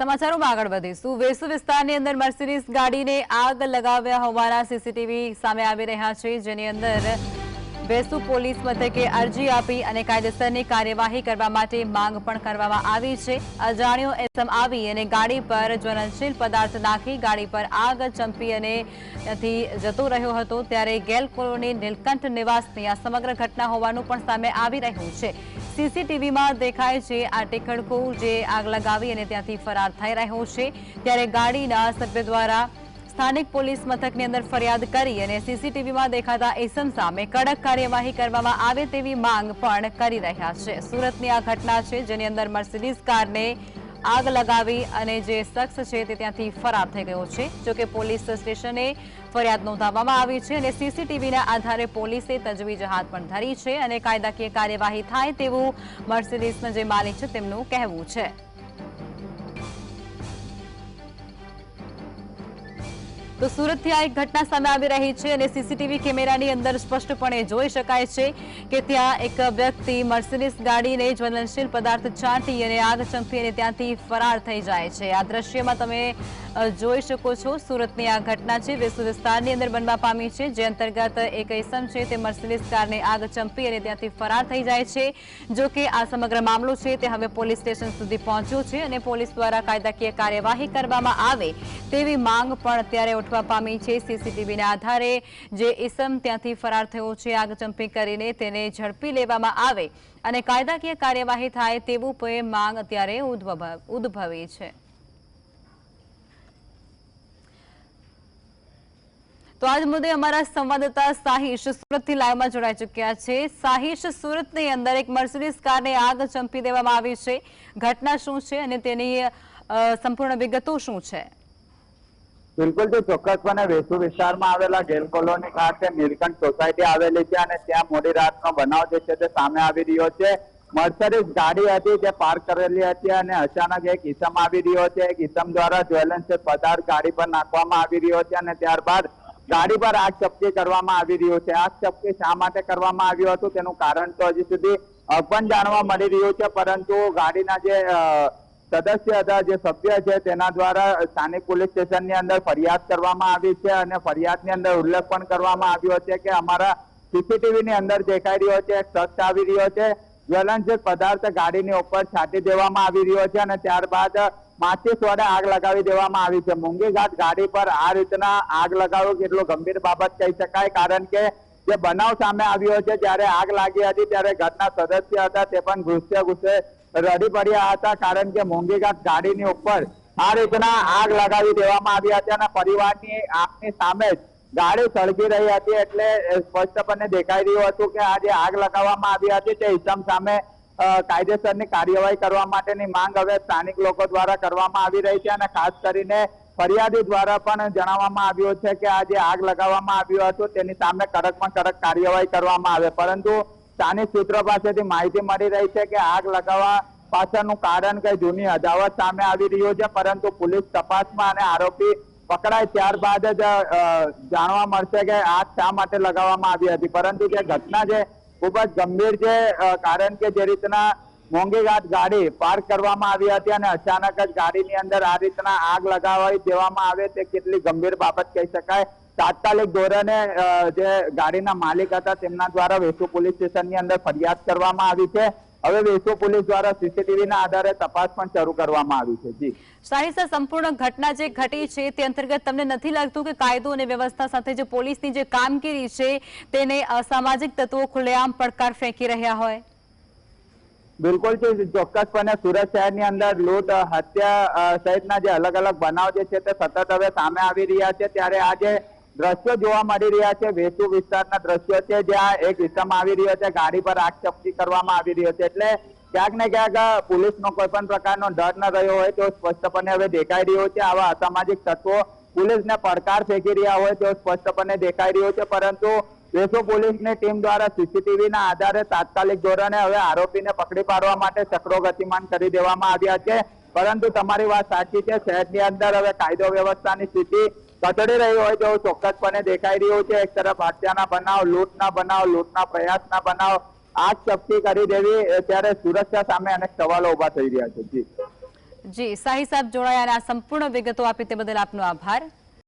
સમાચારોમાં આગળ વધીશું. વેસુ વિસ્તારની અંદર મર્સિડીઝ ગાડીને આગ લગાવ્યા હોવાના સીસીટીવી સામે આવી રહ્યા છે. જેની અંદર વેસુ પોલીસ મથકે અરજી આપી અને કાયદેસરની કાર્યવાહી કરવા માટે માંગ પણ કરવામાં આવી છે. અજાણ્યો એસમ આવી અને ગાડી પર જ્વલનશીલ પદાર્થ નાખી ગાડી પર આગ ચંપી અને ત્યાંથી જતો રહ્યો હતો. ત્યારે ગેલ કોલોની નીલકંઠ નિવાસની આ સમગ્ર ઘટના હોવાનું પણ સામે આવી રહ્યું છે. સીસીટીવીમાં દેખાય છે આ ટેકડકો જે આગ લગાવી અને ત્યાંથી ફરાર થઈ રહ્યો છે. ત્યારે ગાડીના સભ્ય દ્વારા સ્થાનિક પોલીસ મથકની અંદર ફરિયાદ કરી અને સીસીટીવીમાં દેખાતા એસમ સામે કડક કાર્યવાહી કરવામાં આવે તેવી માંગ પણ કરી રહ્યા છે. સુરતની આ ઘટના છે, જેની અંદર મર્સિડીઝ કારને આગ લગાવી અને જે શખ્સ છે તે ત્યાંથી ફરાર થઈ ગયો છે. જોકે પોલીસ સ્ટેશને ફરિયાદ નોંધાવવામાં આવી છે અને સીસીટીવીના આધારે પોલીસે તજવીજ હાથ પણ ધરી છે અને કાયદાકીય કાર્યવાહી થાય તેવું મર્સિડીઝના જે માલિક છે તેમનું કહેવું છે. તો સુરતથી આ એક ઘટના સામે આવી રહી છે અને સીસીટીવી કેમેરાની અંદર સ્પષ્ટપણે જોઈ શકાય છે કે ત્યાં એક વ્યક્તિ મર્સિડીઝ ગાડીને જ્વલનશીલ પદાર્થ છાંટી અને આગ ચંપી અને ત્યાંથી ફરાર થઈ જાય છે. આ દ્રશ્યમાં તમે જોઈ શકો છો સુરતની આ ઘટના છે. વેસુ વિસ્તારની અંદર બનવા પામી છે. જે અંતર્ગત એક ઇસમ છે તે મર્સિડીઝ કારને આગ ચંપી અને ત્યાંથી ફરાર થઈ જાય છે. જો કે આ સમગ્ર મામલો છે તે હવે પોલીસ સ્ટેશન સુધી પહોંચ્યો છે અને પોલીસ દ્વારા કાયદાકીય કાર્યવાહી કરવામાં આવે તેવી માંગ પણ અત્યારે ઉઠવા પામી છે. સીસીટીવીના આધારે જે ઇસમ ત્યાંથી ફરાર થયો છે આગચંપી કરીને તેને ઝડપી લેવામાં આવે અને કાયદાકીય કાર્યવાહી થાય તેવું માંગ અત્યારે ઉદ્ભવી છે. તો આજ મુદ્દે અમારા સંવાદદાતા સાહિશ સુરતથી લાઈવમાં જોડાઈ ચુક્યા છે. સાહિશ, સુરતની અંદર એક મર્સિડીઝ કારને આગ ચંપી દેવામાં આવી છે. ઘટના શું છે અને તેની સંપૂર્ણ વિગતો શું છે? બિલકુલ જો ચોક્કસપણે વેસુ વિસ્તારમાં આવેલા ગેલ કોલોની ખાતે નીલકંઠ સોસાયટી આવેલી છે અને ત્યાં મોડી રાતનો બનાવ જે છે તે સામે આવી રહ્યો છે. મર્સરીઝ ગાડી હતી જે પાર્ક કરેલી હતી અને અચાનક એક ઇસમ આવી રહ્યો છે. એક ઇસમ દ્વારા જ્વેલન્સ પદાર્થ ગાડી પર નાખવામાં આવી રહ્યો છે અને ત્યારબાદ ગાડી પર આગ ચપકી કરવામાં આવી રહ્યું છે. આગ ચપકી શા માટે કરવામાં આવ્યું હતું તેનું કારણ તો હજી સુધી પણ જાણવા મળી રહ્યું છે, પરંતુ ગાડીના જે સદસ્ય હતા, જે સભ્ય છે, તેના દ્વારા સ્થાનિક પોલીસ સ્ટેશનની અંદર ફરિયાદ કરવામાં આવી છે અને ફરિયાદની અંદર ઉલ્લેખ પણ કરવામાં આવ્યો છે કે અમારા સીસીટીવી ની અંદર દેખાઈ રહ્યો છે, એક શખ્સ આવી રહ્યો છે, જ્વલનશીલ પદાર્થ ગાડીની ઉપર છાંટી દેવામાં આવી રહ્યો છે અને ત્યારબાદ માચીસ વડે આગ લગાવી દેવામાં આવી છે. મૂંગીઘાટ ગાડી પર આ રીતના આગ લગાવવું કેટલું ગંભીર બાબત કહી શકાય? કારણ કે જે બનાવ સામે આવ્યો છે, જ્યારે આગ લાગી હતી, ત્યારે ઘરના સદસ્ય હતા, તે પણ ગુસ્સે ગુસ્સે રડી પડ્યા હતા કારણ કે મોંઘીઘાટ ગાડીની ઉપર આ રીતના આગ લગાવી દેવામાં આવી હતી અને પરિવારની આંખની સામે જ ગાડી સળગી રહી હતી એટલે સ્પષ્ટપણે દેખાઈ રહ્યું હતું કે આ જે આગ લગાવવામાં આવી હતી તે ઇસમ સામે કાયદેસરની કાર્યવાહી કરવા માટેની માંગ હવે સ્થાનિક લોકો દ્વારા કરવામાં આવી રહી છે અને ખાસ કરીને ફરિયાદી દ્વારા પણ જણાવવામાં આવ્યું છે કે આ જે આગ લગાવવામાં આવ્યું હતું, તેની સામે કડકમાં કડક કાર્યવાહી કરવામાં આવે. પરંતુ સ્થાનિક સૂત્રો પાસેથી માહિતી મળી રહી છે કે આગ લગાવવા પાછળનું કારણ કે જૂની અદાવત સામે આવી રહ્યું છે, પરંતુ પોલીસ તપાસમાં અને આરોપી પકડાય ત્યારબાદ જ જાણવા મળશે કે આગ શા માટે લગાવવામાં આવી હતી. પરંતુ જે ઘટના છે ખૂબ જ ગંભીર છે કારણ કે જે રીતના મોંઘીઘાટ ગાડી પાર્ક કરવામાં આવી હતી અને અચાનક જ ગાડીની અંદર આ રીતના આગ લગાવી દેવામાં આવે તે કેટલી ગંભીર બાબત કહી શકાય. તાત્કાલિક ધોરણે જે ગાડીના માલિક હતા તેમના દ્વારા વેસુ પોલીસ સ્ટેશનની અંદર ફરિયાદ કરવામાં આવી છે. હવે વેસુ પોલીસ દ્વારા સીસીટીવી ના આધારે તપાસ પણ શરૂ કરવામાં આવી છે. જી. સાહિશ સર સંપૂર્ણ ઘટના જે ઘટી છે તે અંતર્ગત તમને નથી લાગતું કે કાયદો અને વ્યવસ્થા સાથે જે પોલીસની જે કામગીરી છે તેને અસામાજિક તત્વો ખુલ્લેઆમ પડકાર ફેંકી રહ્યા હોય? બિલકુલ છે. ચોક્કસપણે સુરત શહેરની અંદર લૂંટ હત્યા સહિતના જે અલગ અલગ બનાવ જે છે તે સતત હવે સામે આવી રહ્યા છે. ત્યારે આ જે દ્રશ્યો જોવા મળી રહ્યા છે. વેસુ વિસ્તારના દ્રશ્યો છે. જ્યાં એક ઇસમ આવી રહ્યો છે. ગાડી પર આગ ચપટી કરવામાં આવી રહ્યો છે. એટલે ક્યાંક ને ક્યાંક પોલીસનો કોઈ પણ પ્રકારનો ડર ન રહ્યો હોય તો સ્પષ્ટપણે હવે દેખાઈ રહ્યો છે. આવા અસામાજિક તત્વો પોલીસને પડકાર ફેંકી રહ્યા હોય તો સ્પષ્ટપણે દેખાઈ રહ્યો છે. પરંતુ વેસો પોલીસની ટીમ દ્વારા સીસીટીવી ના આધારે તાત્કાલિક ધોરણે હવે આરોપીને પકડી પાડવા માટે ચક્રો ગતિમાન કરી દેવામાં આવ્યા છે. પરંતુ તમારી વાત સાચી છે. શહેરની અંદર હવે કાયદો વ્યવસ્થાની સ્થિતિ કથળી રહ્યો હોય તેવો ચોક્કસપણે દેખાઈ રહ્યો છે. એક તરફ હત્યાના બનાવ, લૂંટના બનાવ, લૂંટના પ્રયાસના બનાવ. આગ શક્તિ કરી દેવી. ત્યારે સુરક્ષા સામે અનેક સવાલો ઊભા થઈ રહ્યા છે. જી. જી સાહી સાહેબ જોડાયા આ સંપૂર્ણ વિગતો આપી તે બદલ આપનો આભાર.